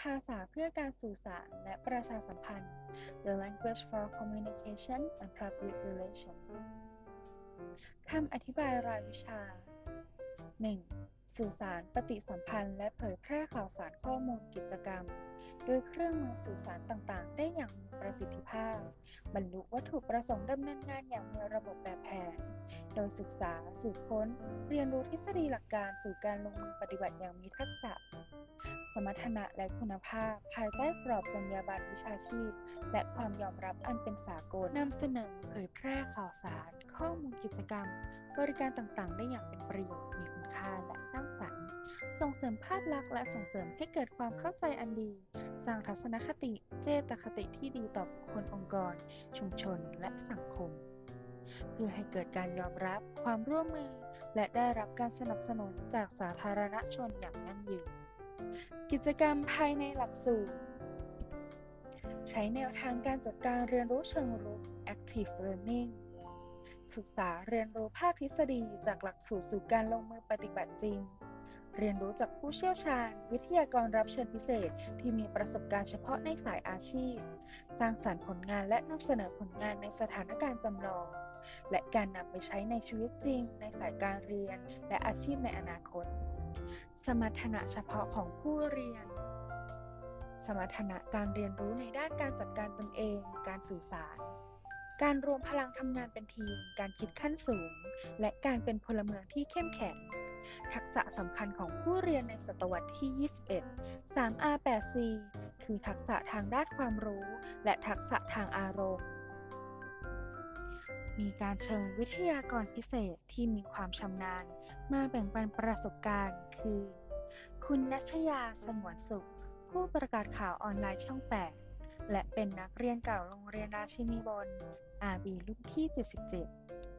ภาษาเพื่อการสื่อสารและประชาสัมพันธ์ The Language for Communication and Public Relations คำอธิบายรายวิชา 1. สื่อสารปฏิสัมพันธ์ และเผยแพร่ข่าวสารข้อมูลกิจกรรม โดยเครื่องมือสื่อสารต่างๆ ได้อย่างมีประสิทธิภาพ บรรลุวัตถุประสงค์ดำเนินงานอย่างมีระบบแบบแผน โดยศึกษาสืบค้น เรียนรู้ทฤษฎีหลักการสู่การลงมือปฏิบัติอย่างมีทักษะ สมรรถนะและคุณภาพ ภายใต้กรอบจรรยาบรรณวิชาชีพ และความยอมรับอันเป็นสากลนำเสนอเผยแพร่ข่าวสาร ข้อมูลกิจกรรม บริการต่างๆ ได้อย่างเป็นประโยชน์มีคุณค่าและสร้างสรรค์ ส่งเสริมภาพลักษณ์และส่งเสริมให้เกิดความเข้าใจอันดี สร้างทัศนคติ เจตคติที่ดีต่อบุคคลองค์กร ชุมชน และสังคมเพื่อให้เกิดการยอมรับความร่วมมือ และได้รับการสนับสนุนจากสาธารณชนอย่างยั่งยืน กิจกรรมภายในหลักสูตร ใช้แนวทางการจัดการเรียนรู้เชิงรุก Active Learning ศึกษาเรียนรู้ภาคทฤษฎีจากหลักสูตรสู่การลงมือปฏิบัติจริง เรียนรู้จากผู้เชี่ยวชาญ วิทยากรรับเชิญพิเศษที่มีประสบการณ์เฉพาะในสายอาชีพ สร้างสรรค์ผลงานและนำเสนอผลงานในสถานการณ์จำลอง และการนำไปใช้ในชีวิตจริง ในสายการเรียน และอาชีพในอนาคต สมรรถนะเฉพาะของผู้เรียน สมรรถนะการเรียนรู้ในด้านการจัดการตนเอง การสื่อสาร การรวมพลังทำงานเป็นทีม การคิดขั้นสูง และการเป็นพลเมืองที่เข้มแข็งทักษะสำคัญของผู้เรียนในศตวรรษที่ 21 3R 8C คือทักษะทางด้านความรู้ และทักษะทางอารมณ์ มีการเชิญวิทยากรพิเศษที่มีความชำนาญ มาแบ่งปันประสบการณ์ คือ คุณนัชยาสงวนสุข ผู้ประกาศข่าวออนไลน์ช่อง 8 และเป็นนักเรียนเก่าโรงเรียนราชินีบนอาบีรุ่นที่77